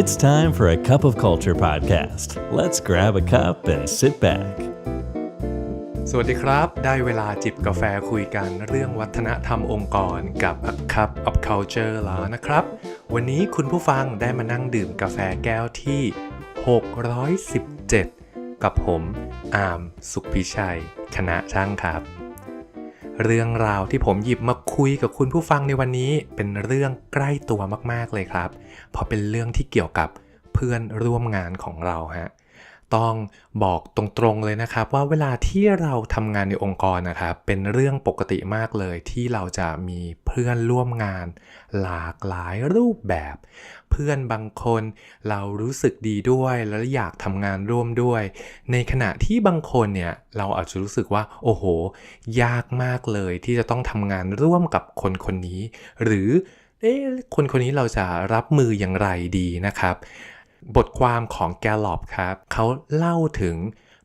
It's time for a cup of culture podcast. Let's grab a cup and sit back. สวัสดีครับ ได้เวลาจิบกาแฟคุยกันเรื่องวัฒนธรรมองค์กรกับ A Cup of Culture แล้วนะครับ วันนี้คุณผู้ฟังได้มานั่งดื่มกาแฟแก้วที่ 617 กับผม อาร์ม สุขพิชัย คณะช่างครับ เรื่องราวที่ผมหยิบมาคุยกับคุณผู้ฟังในวันนี้ เป็นเรื่องใกล้ตัวมากๆเลยครับ เพราะเป็นเรื่องที่เกี่ยวกับเพื่อนร่วมงานของเราฮะ ต้องบอกตรงๆเลยนะครับ ว่าเวลาที่เราทำงานในองค์กรนะครับเป็นเรื่องปกติมากเลยที่เราจะมีเพื่อนร่วมงาน หลากหลายรูปแบบ เพื่อนบางคนเรารู้สึกดีด้วยแล้วอยากทำงานร่วมด้วย ในขณะที่บางคนเนี่ยเราอาจจะรู้สึกว่าโอ้โห ยากมากเลยที่จะต้องทำงานร่วมกับคนคนนี้ หรือเอ๊ะคนคนนี้เราจะรับมืออย่างไรดีนะครับ บทความของแกลลอบครับเขาเล่าถึง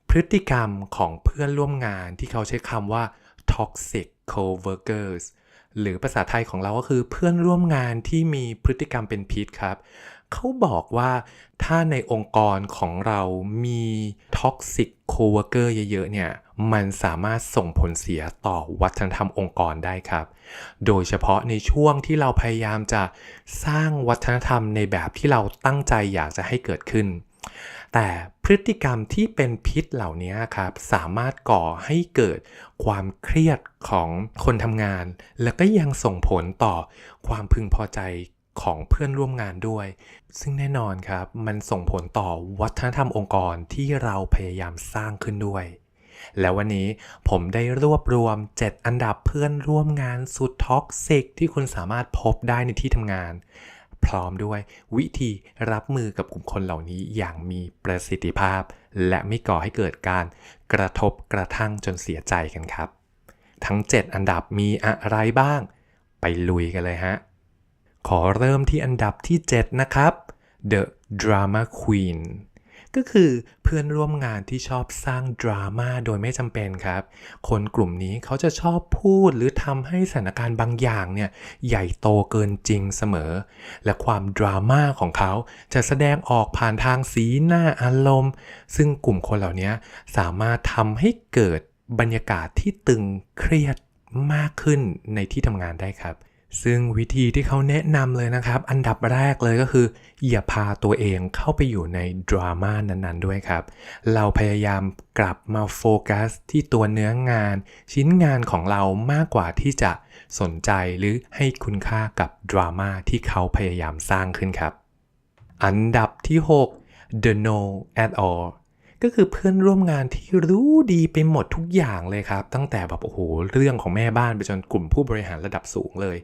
พฤติกรรมของเพื่อนร่วมงานที่เขาใช้คำว่า toxic coworkers หรือภาษาไทยของเราก็คือเพื่อนร่วมงานที่มีพฤติกรรมเป็นพิษครับ เขาบอกว่าถ้าในองค์กรของเรามี toxic coworker เยอะๆเนี่ยมันสามารถส่งผลเสียต่อวัฒนธรรมองค์กรได้ครับ โดยเฉพาะในช่วงที่เราพยายามจะสร้างวัฒนธรรมในแบบที่เราตั้งใจอยากจะให้เกิดขึ้น แต่พฤติกรรมที่เป็นพิษเหล่านี้ครับ สามารถก่อให้เกิดความเครียดของคนทำงาน และก็ยังส่งผลต่อความพึงพอใจ ของเพื่อนร่วมงานด้วย ซึ่งแน่นอนครับ มันส่งผลต่อวัฒนธรรมองค์กรที่เราพยายามสร้างขึ้นด้วย แล้ววันนี้ผมได้รวบรวม 7 อันดับเพื่อนร่วมงานสุดท็อกซิกที่คุณสามารถพบได้ในที่ทำงาน พร้อมด้วยวิธีรับมือกับกลุ่มคนเหล่านี้อย่างมีประสิทธิภาพ และไม่ก่อให้เกิดการกระทบกระทั่งจนเสียใจกันครับ ทั้ง 7 อันดับมีอะไรบ้าง ไปลุยกันเลยฮะ ขอเริ่มที่อันดับที่ 7 นะครับ The Drama Queen ก็คือเพื่อนร่วมงานที่ชอบสร้างดราม่าโดยไม่จำเป็นครับ คนกลุ่มนี้เขาจะชอบพูดหรือทำให้สถานการณ์บางอย่างเนี่ยใหญ่โตเกินจริงเสมอ และความดราม่าของเขาจะแสดงออกผ่านทางสีหน้าอารมณ์ ซึ่งกลุ่มคนเหล่านี้สามารถทำให้เกิดบรรยากาศที่ตึงเครียดมากขึ้นในที่ทำงานได้ครับ ซึ่งวิธีที่เขาแนะนำเลยนะครับ อันดับแรกเลยก็คือ อย่าพาตัวเองเข้าไปอยู่ในดราม่านั้นๆด้วยครับ เราพยายามกลับมาโฟกัสที่ตัวเนื้องาน ชิ้นงานของเรามากกว่าที่จะสนใจหรือให้คุณค่ากับดราม่าที่เขาพยายามสร้างขึ้นครับ อันดับที่ 6 the no at all ก็คือเพื่อนร่วมงานที่รู้ดีไปหมดทุกอย่างเลยครับ ตั้งแต่แบบโอ้โหเรื่องของแม่บ้านไปจนกลุ่มผู้บริหารระดับสูงเลย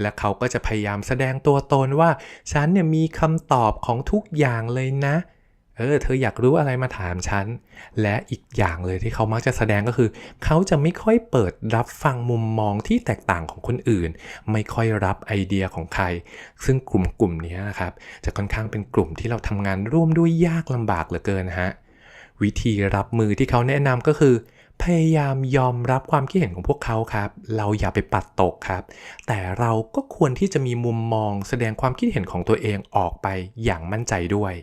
และเขาก็จะพยายามแสดงตัวตนว่า ฉันเนี่ยมีคำตอบของทุกอย่างเลยนะ เออ เธออยากรู้อะไรมาถามฉัน และอีกอย่างเลยที่เขามักจะแสดงก็คือ เขาจะไม่ค่อยเปิดรับฟังมุมมองที่แตกต่างของคนอื่น ไม่ค่อยรับไอเดียของใคร ซึ่งกลุ่มกลุ่มนี้นะครับ จะค่อนข้างเป็นกลุ่มที่เราทำงานร่วมด้วยยากลำบากเหลือเกินฮะ วิธีรับมือที่เขาแนะนำก็คือ พยายามยอมรับความคิดเห็นของพวกเขาครับ เราอย่าไปปัดตกครับ แต่เราก็ควรที่จะมีมุมมองแสดงความคิดเห็นของตัวเองออกไปอย่างมั่นใจด้วย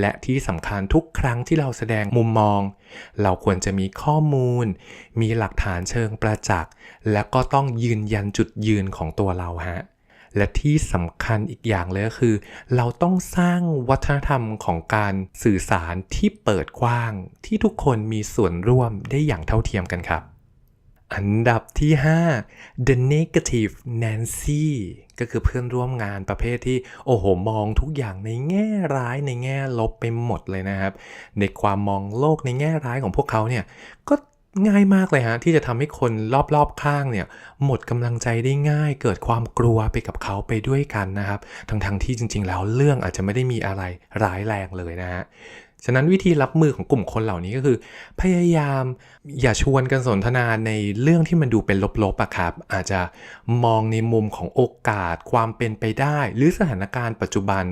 และที่สำคัญทุกครั้งที่เราแสดงมุมมอง เราควรจะมีข้อมูล มีหลักฐานเชิงประจักษ์ และก็ต้องยืนยันจุดยืนของตัวเราฮะ และที่สำคัญอีกอย่างเลยก็คือ เราต้องสร้างวัฒนธรรมของการสื่อสารที่เปิดกว้าง ที่ทุกคนมีส่วนร่วมได้อย่างเท่าเทียมกันครับ อันดับที่ 5 The Negative Nancy ก็คือเพื่อนร่วมงานประเภทที่ โอ้โห มองทุกอย่างในแง่ร้ายในแง่ลบไปหมดเลยนะครับ ในความมองโลกในแง่ร้ายของพวกเขาเนี่ยก็ ง่ายมากเลยฮะที่จะทำให้คนรอบๆข้างเนี่ยหมดกำลังใจได้ง่าย เกิดความกลัวไปกับเขาไปด้วยกันนะครับ ทั้งๆทที่จริง ๆ แล้วเรื่องอาจจะไม่ได้มีอะไรร้ายแรงเลยนะฮะฉะนั้นวิธีรับมือของกลุ่มคนเหล่านี้ก็คือ พยายามอย่าชวนกันสนทนาในเรื่องที่มันดูเป็นลบๆอะครับ อาจจะมองในมุมของโอกาสความเป็นไปได้ หรือสถานการณ์ปัจจุบัน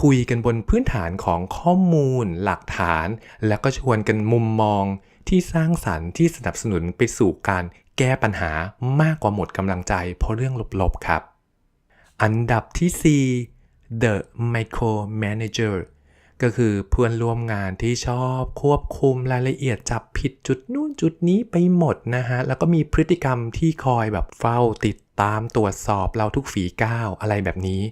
คุยกันบนพื้นฐานของข้อมูล หลักฐาน แล้วก็ชวนกันมุมมอง ที่สร้างสรรค์ที่สนับสนุนไปสู่การแก้ปัญหามากกว่าหมดกำลังใจเพราะเรื่องลบๆครับ อันดับที่ the micromanager ก็คือเพื่อนร่วมงานที่ชอบควบคุมรายละเอียดจับผิดจุดนู่นจุดนี้ไปหมดนะฮะ แล้วก็มีพฤติกรรมที่คอยแบบเฝ้าติดตามตรวจสอบเราทุกฝีก้าวอะไรแบบนี้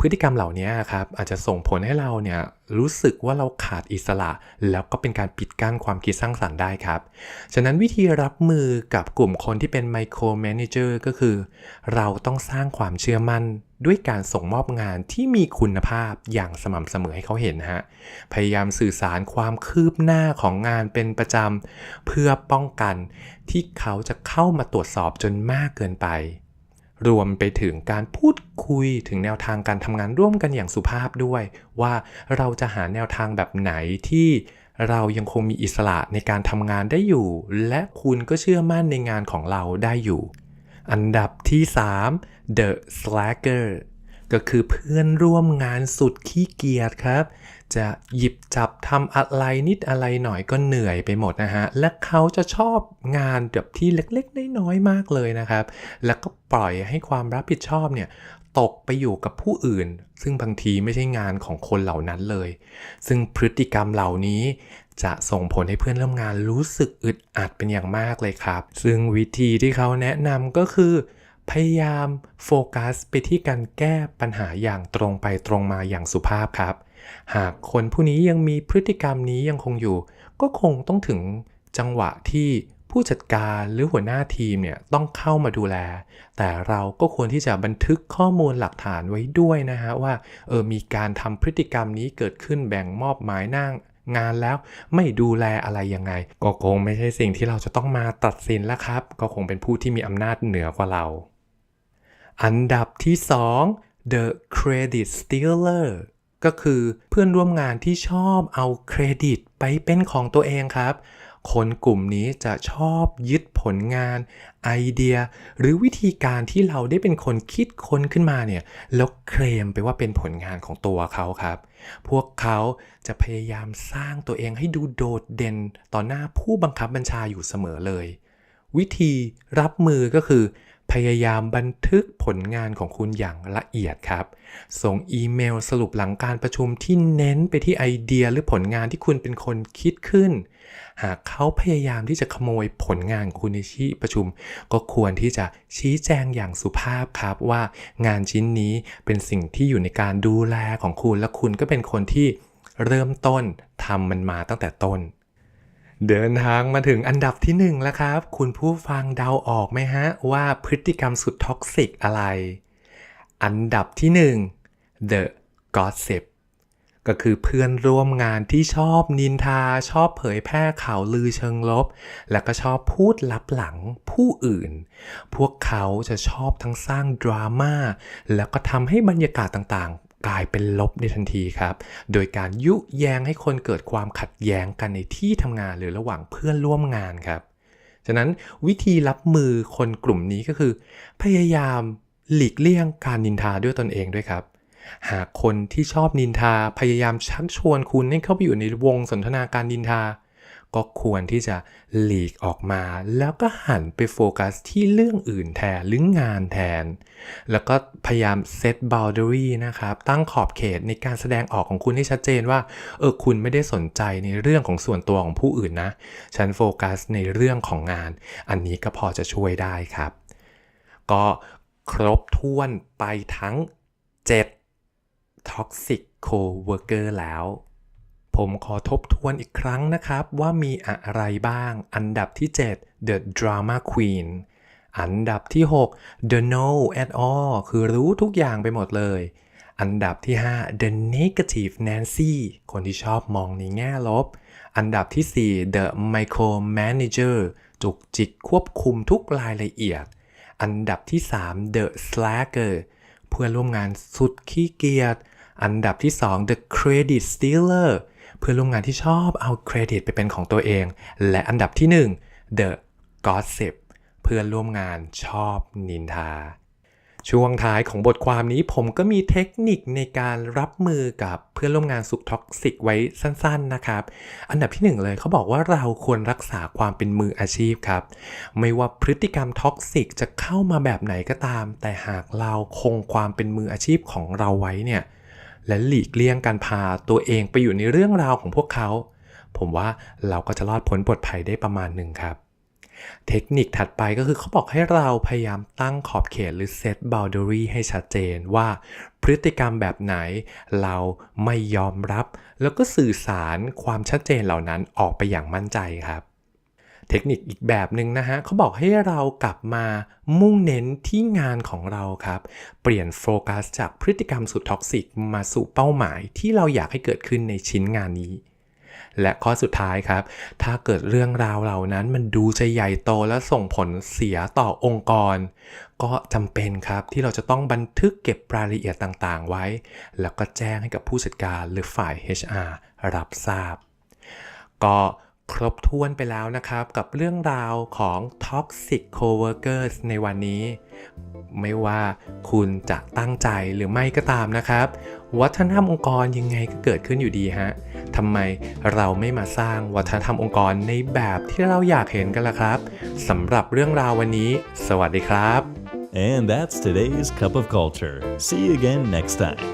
พฤติกรรมเหล่านี้ครับอาจจะส่งผลให้เราเนี่ยรู้สึกว่าเราขาดอิสระ แล้วก็เป็นการปิดกั้นความคิดสร้างสรรค์ได้ครับ ฉะนั้นวิธีรับมือกับกลุ่มคนที่เป็นไมโครแมเนเจอร์ก็คือ เราต้องสร้างความเชื่อมั่นด้วยการส่งมอบงานที่มีคุณภาพอย่างสม่ำเสมอให้เขาเห็นฮะ พยายามสื่อสารความคืบหน้าของงานเป็นประจำเพื่อป้องกันที่เขาจะเข้ามาตรวจสอบจนมากเกินไป รวมไปถึงการพูดคุยถึงแนวทางการทำงานร่วมกันอย่างสุภาพด้วย ว่าเราจะหาแนวทางแบบไหนที่เรายังคงมีอิสระในการทำงานได้อยู่ และคุณก็เชื่อมั่นในงานของเราได้อยู่ อันดับที่ 3 The Slacker ก็คือเพื่อนร่วมงานสุดขี้เกียจครับ จะหยิบจับทำอะไรนิดอะไรหน่อยก็เหนื่อยไปหมดนะฮะ และเขาจะชอบงานแบบที่เล็กๆ น้อยๆ มากเลยนะครับ แล้วก็ปล่อยให้ความรับผิดชอบเนี่ยตกไปอยู่กับผู้อื่น ซึ่งบางทีไม่ใช่งานของคนเหล่านั้นเลย ซึ่งพฤติกรรมเหล่านี้จะส่งผลให้เพื่อนร่วมงานรู้สึกอึดอัดเป็นอย่างมากเลยครับ ซึ่งวิธีที่เขาแนะนำก็คือ พยายามโฟกัสไปที่การแก้ปัญหาอย่างตรงไปตรงมาอย่างสุภาพครับ หากคนผู้นี้ยังมีพฤติกรรมนี้ยังคงอยู่ ก็คงต้องถึงจังหวะที่ผู้จัดการหรือหัวหน้าทีมเนี่ยต้องเข้ามาดูแล แต่เราก็ควรที่จะบันทึกข้อมูลหลักฐานไว้ด้วยนะฮะว่าเออมีการทำพฤติกรรมนี้เกิดขึ้นแบ่งมอบหมายน้างงานแล้วไม่ดูแลอะไรยังไง ก็คงไม่ใช่สิ่งที่เราจะต้องมาตัดสินแล้วครับ ก็คงเป็นผู้ที่มีอำนาจเหนือกว่าเรา อันดับที่ 2 The Credit Stealer ก็คือเพื่อนร่วมงานที่ชอบเอาเครดิตไปเป็นของตัวเองครับ คนกลุ่มนี้จะชอบยึดผลงาน ไอเดีย หรือวิธีการที่เราได้เป็นคนคิดค้นขึ้นมาเนี่ยแล้วเคลมไปว่าเป็นผลงานของตัวเขาครับ พวกเขาจะพยายามสร้างตัวเองให้ดูโดดเด่นต่อหน้าผู้บังคับบัญชาอยู่เสมอเลย วิธีรับมือก็คือ พยายามบันทึกผลงานของคุณอย่างละเอียดครับ ส่งอีเมลสรุปหลังการประชุมที่เน้นไปที่ไอเดียหรือผลงานที่คุณเป็นคนคิดขึ้น หากเขาพยายามที่จะขโมยผลงานคุณในที่ประชุม ก็ควรที่จะชี้แจงอย่างสุภาพครับว่างานชิ้นนี้เป็นสิ่งที่อยู่ในการดูแลของคุณและคุณก็เป็นคนที่เริ่มต้นทำมันมาตั้งแต่ต้น เดินทางมาถึงอันดับที่หนึ่งแล้วครับ คุณผู้ฟังเดาออกไหมฮะ ว่าพฤติกรรมสุดท็อกซิกอะไร อันดับที่หนึ่ง The Gossip ก็คือเพื่อนร่วมงานที่ชอบนินทา ชอบเผยแพร่ข่าวลือเชิงลบ แล้วก็ชอบพูดลับหลังผู้อื่น พวกเขาจะชอบทั้งสร้างดราม่าแล้วก็ทำให้บรรยากาศต่าง กลายเป็นลบในทันทีครับ โดยการยุแยงให้คนเกิดความขัดแย้งกันในที่ทำงานหรือระหว่างเพื่อนร่วมงานครับ ฉะนั้นวิธีรับมือคนกลุ่มนี้ก็คือ พยายามหลีกเลี่ยงการนินทาด้วยตนเองด้วยครับ หากคนที่ชอบนินทาพยายามชักชวนคุณให้เข้าไปอยู่ในวงสนทนาการนินทา ก็ควรที่จะหลีกออกมา แล้วก็หันไปโฟกัสที่เรื่องอื่นแทนหรืองานแทน แล้วก็พยายามเซต boundary นะครับ ตั้งขอบเขตในการแสดงออกของคุณให้ชัดเจนว่า เออคุณไม่ได้สนใจในเรื่องของส่วนตัวของผู้อื่นนะ ฉันโฟกัสในเรื่องของงาน อันนี้ก็พอจะช่วยได้ครับ ก็ครบถ้วนไปทั้ง 7 Toxic Co-worker แล้ว ผมขอทบทวนอีกครั้งนะครับ ว่ามีอะไรบ้าง อันดับที่ 7 The Drama Queen อันดับที่ 6 The Know at All คือรู้ทุกอย่างไปหมดเลย อันดับที่ 5 The Negative Nancy คนที่ชอบมองในแง่ลบ อันดับที่ 4 The Micromanager จุกจิกควบคุมทุกรายละเอียด อันดับที่ 3 The Slacker เพื่อนร่วมงานสุดขี้เกียจ อันดับที่ 2 The Credit Stealer เพื่อนร่วมงานที่ชอบเอาเครดิตไปเป็นของตัวเอง และอันดับที่ 1 The Gossip เพื่อนร่วมงานชอบนินทา ช่วงท้ายของบทความนี้ผมก็มีเทคนิคในการรับมือกับเพื่อนร่วมงานสุดท็อกซิกไว้สั้นๆนะครับ อันดับที่หนึ่งเลยเขาบอกว่าเราควรรักษาความเป็นมืออาชีพครับ ไม่ว่าพฤติกรรมท็อกซิกจะเข้ามาแบบไหนก็ตาม แต่หากเราคงความเป็นมืออาชีพของเราไว้เนี่ย และหลีกเลี่ยงการพาตัวเองไปอยู่ในเรื่องราวของพวกเขา ผมว่าเราก็จะรอดพ้นปลอดภัยได้ประมาณหนึ่งครับ เทคนิคถัดไปก็คือเขาบอกให้เราพยายามตั้งขอบเขตหรือ set boundary ให้ชัดเจนว่าพฤติกรรมแบบไหนเราไม่ยอมรับ แล้วก็สื่อสารความชัดเจนเหล่านั้นออกไปอย่างมั่นใจครับ เทคนิคอีกแบบหนึ่งนะฮะเขาบอกให้เรากลับมามุ่งเน้นที่งานของเราครับ เปลี่ยนโฟกัสจากพฤติกรรมสุดท็อกซิกมาสู่เป้าหมายที่เราอยากให้เกิดขึ้นในชิ้นงานนี้ และข้อสุดท้ายครับ ถ้าเกิดเรื่องราวเหล่านั้นมันดูจะใหญ่โตและส่งผลเสียต่อองค์กร ก็จำเป็นครับที่เราจะต้องบันทึกเก็บรายละเอียดต่างๆ ไว้ แล้วก็แจ้งให้กับผู้จัดการหรือฝ่าย HR รับทราบ ก็ ครบถ้วนไปแล้วนะครับ กับเรื่องราวของ Toxic Coworkers ในวันนี้ ไม่ว่าคุณจะตั้งใจหรือไม่ก็ตามนะครับ วัฒนธรรมองค์กรยังไงก็เกิดขึ้นอยู่ดีฮะทำไมเราไม่มาสร้างวัฒนธรรมองค์กรในแบบที่เราอยากเห็นกันล่ะครับสำหรับเรื่องราววันนี้ สวัสดีครับ And that's today's Cup of Culture. See you again next time.